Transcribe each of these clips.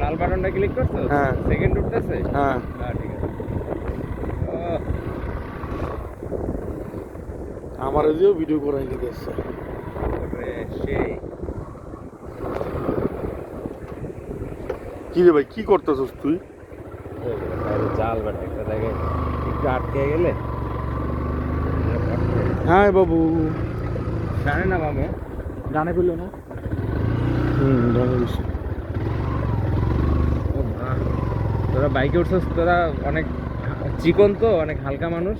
লাল বাটনটা ক্লিক করছ? হ্যাঁ। সেকেন্ড উঠতেছে? হ্যাঁ। হ্যাঁ ঠিক আছে। আমার এদিকেও ভিডিও করাই নিতে এসছে ওরে, সেই। কি রে ভাই কি করতেছস তুই? জাল বাটা একটা জায়গায় একটু আটকে গেলে? হ্যাঁ বাবু। জানে না মামু ডানে পেল না? হুম ডানে তোরা বাইকে উঠছিস, তোরা অনেক চিকন তো, অনেক হালকা মানুষ।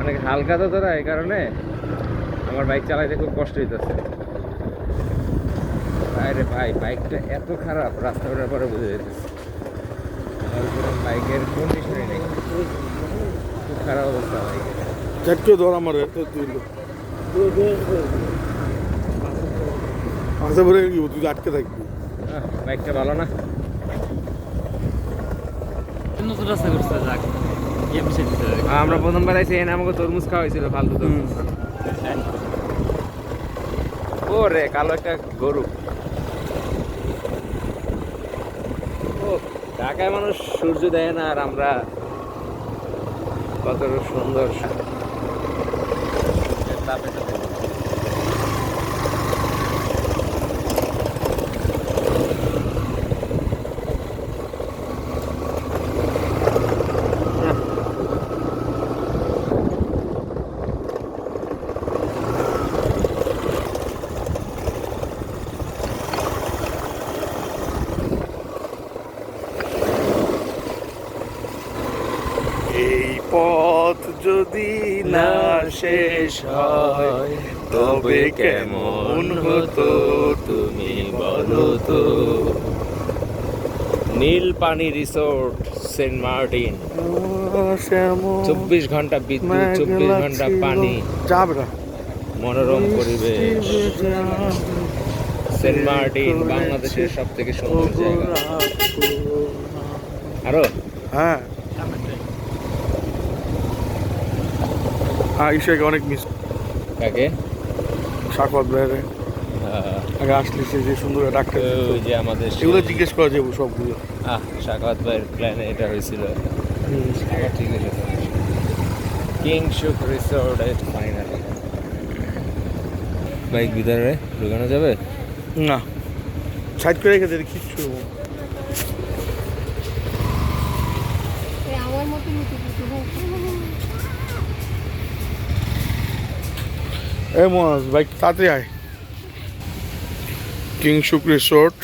অনেক হালকা তো তোরা, এই কারণে আমার বাইক চালাইতে খুব কষ্ট হইতেছে। আরে ভাই, বাইকটা এত খারাপ, রাস্তা ওঠার পরে বুঝে যেতেছে। বাইকের কন্ডিশনই নেই। খুব খারাপ অবস্থা বাইকের ঝটকে ধর আমার এত তুই আচ্ছা তুই আটকে থাকবি? বাইকটা ভালো না। নতুন রাস্তা করছে যাক। মিশে দিতে হবে। আমরা প্রথমবার আইসি এনে আমাকে তরমুজ খাওয়া হয়েছিল ফালতু তরমুজ। ও রে কালো একটা গরু। ও ঢাকায় মানুষ সূর্য দেয় না আর আমরা কত সুন্দর। তাপে তো দেখো। এই পথ যদি না শেষ হয় তবে কেমন হতো তুমি বলো তো? নীল পানি রিসোর্ট সেন্ট মার্টিন। চব্বিশ ঘণ্টা বিদ্যুৎ চব্বিশ ঘণ্টা পানি। মনোরম পরিবেশ। সেন্ট মার্টিন বাংলাদেশের সব থেকে সুন্দর জায়গা। আরও? হ্যাঁ। হ্যাঁ ঈশাকে অনেক মিস কাকে? সাকত বাইরে আহ, আগে আসলে সে যে সুন্দর ডাক্তার ওই যে আমাদের এগুলো জিজ্ঞেস করা যাব সবগুলো। আহ শাকাত ভাইয়ের প্ল্যানে এটা হয়েছিল। আবার ঠিক আছে। কিং শুক রিসোর্ট এট ফাইনাল বাইক ভিতরে ঢুকানো যাবে? না। সাইড করে রেখে দিলে কিচ্ছু আমার মতো এ মহাজ বাইক তাড়াতাড়ি আয়। কিংসুক রিসোর্ট